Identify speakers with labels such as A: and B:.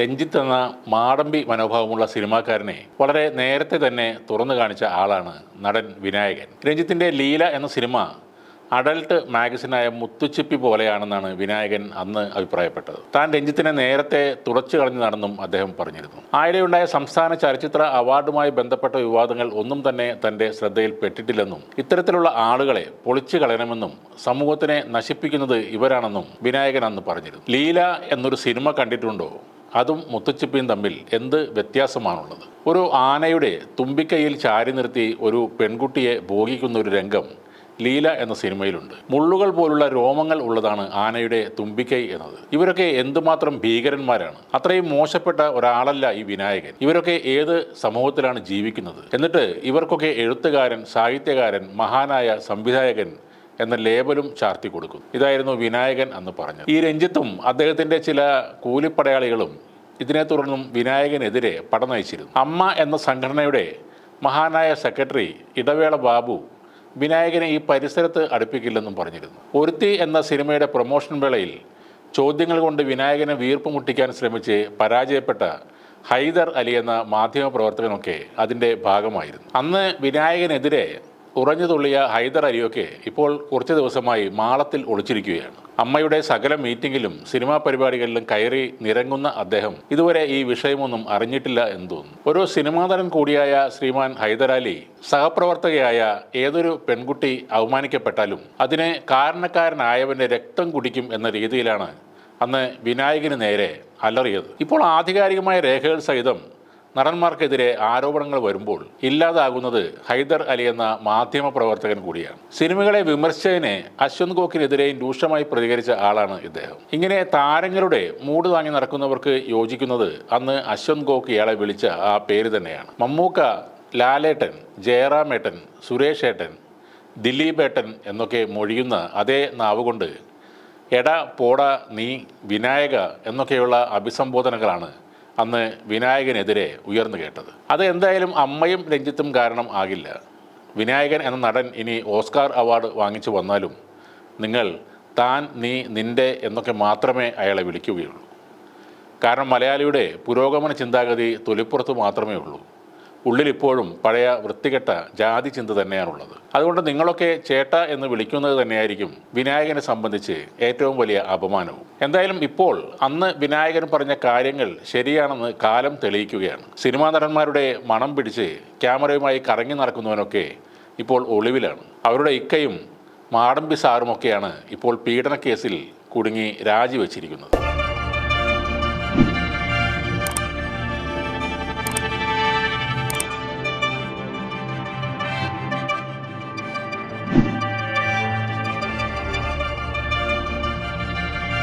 A: രഞ്ജിത്ത് എന്ന മാടമ്പി മനോഭാവമുള്ള സിനിമാക്കാരനെ വളരെ നേരത്തെ തന്നെ തുറന്നു കാണിച്ച ആളാണ് നടൻ വിനായകൻ. രഞ്ജിത്തിന്റെ ലീല എന്ന സിനിമ അഡൽട്ട് മാഗസിനായ മുത്തുച്ചിപ്പി പോലെയാണെന്നാണ് വിനായകൻ അന്ന് അഭിപ്രായപ്പെട്ടത്. താൻ രഞ്ജിത്തിനെ നേരത്തെ തുടച്ചു നടന്നും അദ്ദേഹം പറഞ്ഞിരുന്നു. ആയിടെയുണ്ടായ സംസ്ഥാന ചലച്ചിത്ര അവാർഡുമായി ബന്ധപ്പെട്ട വിവാദങ്ങൾ ഒന്നും തന്നെ തന്റെ ശ്രദ്ധയിൽപ്പെട്ടിട്ടില്ലെന്നും ഇത്തരത്തിലുള്ള ആളുകളെ പൊളിച്ചു കളയണമെന്നും സമൂഹത്തിനെ നശിപ്പിക്കുന്നത് ഇവരാണെന്നും വിനായകൻ അന്ന് പറഞ്ഞിരുന്നു. ലീല എന്നൊരു സിനിമ കണ്ടിട്ടുണ്ടോ? അതും മുത്തുച്ചിപ്പിയും തമ്മിൽ എന്ത് വ്യത്യാസമാണുള്ളത്? ഒരു ആനയുടെ തുമ്പിക്കൈയിൽ ചാരി നിർത്തി ഒരു പെൺകുട്ടിയെ ഭോഗിക്കുന്ന ഒരു രംഗം ലീല എന്ന സിനിമയിലുണ്ട്. മുള്ളുകൾ പോലുള്ള രോമങ്ങൾ ഉള്ളതാണ് ആനയുടെ തുമ്പിക്കൈ എന്നത്. ഇവരൊക്കെ എന്തുമാത്രം ഭീകരന്മാരാണ്? അത്രയും മോശപ്പെട്ട ഒരാളല്ല ഈ വിനായകൻ. ഇവരൊക്കെ ഏത് സമൂഹത്തിലാണ് ജീവിക്കുന്നത്? എന്നിട്ട് ഇവർക്കൊക്കെ എഴുത്തുകാരൻ സാഹിത്യകാരൻ മഹാനായ സംവിധായകൻ എന്ന ലേബലും ചാർത്തി കൊടുക്കും. ഇതായിരുന്നു വിനായകൻ അന്ന് പറഞ്ഞത്. ഈ രഞ്ജിത്തും അദ്ദേഹത്തിന്റെ ചില കൂലിപ്പടയാളികളും ഇതിനെ തുടർന്നും വിനായകനെതിരെ പട നയിച്ചിരുന്നു. അമ്മ എന്ന സംഘടനയുടെ മഹാനായ സെക്രട്ടറി ഇടവേള ബാബു വിനായകനെ ഈ പരിസരത്ത് അടുപ്പിക്കില്ലെന്നും പറഞ്ഞിരുന്നു. ഒരുത്തി എന്ന സിനിമയുടെ പ്രൊമോഷൻ വേളയിൽ ചോദ്യങ്ങൾ കൊണ്ട് വിനായകനെ വീർപ്പ് മുട്ടിക്കാൻ ശ്രമിച്ച് പരാജയപ്പെട്ട ഹൈദർ അലി എന്ന മാധ്യമ പ്രവർത്തകനൊക്കെ അതിന്റെ ഭാഗമായിരുന്നു. അന്ന് വിനായകനെതിരെ ഉറഞ്ഞു തുള്ളിയ ഹൈദർ അലിയൊക്കെ ഇപ്പോൾ കുറച്ച് ദിവസമായി മാളത്തിൽ ഒളിച്ചിരിക്കുകയാണ്. അമ്മയുടെ സകല മീറ്റിംഗിലും സിനിമാ പരിപാടികളിലും കയറി നിരങ്ങുന്ന അദ്ദേഹം ഇതുവരെ ഈ വിഷയമൊന്നും അറിഞ്ഞിട്ടില്ല എന്ന് തോന്നുന്നു. ഒരു സിനിമാതരൻ കൂടിയായ ശ്രീമാൻ ഹൈദരാലി സഹപ്രവർത്തകയായ ഏതൊരു പെൺകുട്ടി അവമാനിക്കപ്പെട്ടാലും അതിനെ കാരണക്കാരനായവന്റെ രക്തം കുടിക്കും എന്ന രീതിയിലാണ് അന്ന് വിനായകന് നേരെ അലറിയത്. ഇപ്പോൾ ആധികാരികമായ രേഖകൾ സഹിതം നടന്മാർക്കെതിരെ ആരോപണങ്ങൾ വരുമ്പോൾ ഇല്ലാതാകുന്നത് ഹൈദർ അലി എന്ന മാധ്യമ പ്രവർത്തകൻ കൂടിയാണ്. സിനിമകളെ വിമർശിച്ചതിന് അശ്വന്ത് ഗോക്കിനെതിരെയും രൂക്ഷമായി പ്രതികരിച്ച ആളാണ് ഇദ്ദേഹം. ഇങ്ങനെ താരങ്ങളുടെ മൂട് താങ്ങി നടക്കുന്നവർക്ക് യോജിക്കുന്നത് അന്ന് അശ്വന്ത് ഗോക്ക് ഇയാളെ വിളിച്ച ആ പേര് തന്നെയാണ്. മമ്മൂക്ക ലാലേട്ടൻ ജയറാമേട്ടൻ സുരേഷ് ഏട്ടൻ ദിലീപേട്ടൻ എന്നൊക്കെ മൊഴിയുന്ന അതേ നാവുകൊണ്ട് എടാ പോട നീ വിനായക എന്നൊക്കെയുള്ള അഭിസംബോധനകളാണ് അന്ന് വിനായകനെതിരെ ഉയർന്നു കേട്ടത്. അത് എന്തായാലും അമ്മയും രഞ്ജിത്തും കാരണം ആകില്ല. വിനായകൻ എന്ന നടൻ ഇനി ഓസ്കാർ അവാർഡ് വാങ്ങിച്ചു വന്നാലും നിങ്ങൾ താൻ നീ നിന്റെ എന്നൊക്കെ മാത്രമേ അയാളെ വിളിക്കുകയുള്ളൂ. കാരണം മലയാളിയുടെ പുരോഗമന ചിന്താഗതി തൊലിപ്പുറത്ത് മാത്രമേ ഉള്ളൂ. ഉള്ളിൽ ഇപ്പോഴും പഴയ വൃത്തികെട്ട ജാതി ചിന്ത തന്നെയാണുള്ളത്. അതുകൊണ്ട് നിങ്ങളൊക്കെ ചേട്ട എന്ന് വിളിക്കുന്നത് തന്നെയായിരിക്കും വിനായകനെ സംബന്ധിച്ച് ഏറ്റവും വലിയ അപമാനവും. എന്തായാലും ഇപ്പോൾ അന്ന് വിനായകൻ പറഞ്ഞ കാര്യങ്ങൾ ശരിയാണെന്ന് കാലം തെളിയിക്കുകയാണ്. സിനിമാ നടന്മാരുടെ മണം പിടിച്ച് ക്യാമറയുമായി കറങ്ങി നടക്കുന്നവനൊക്കെ ഇപ്പോൾ ഒളിവിലാണ്. അവരുടെ ഇക്കയും മാടമ്പി സാറുമൊക്കെയാണ് ഇപ്പോൾ പീഡന കേസിൽ കുടുങ്ങി രാജിവെച്ചിരിക്കുന്നത്.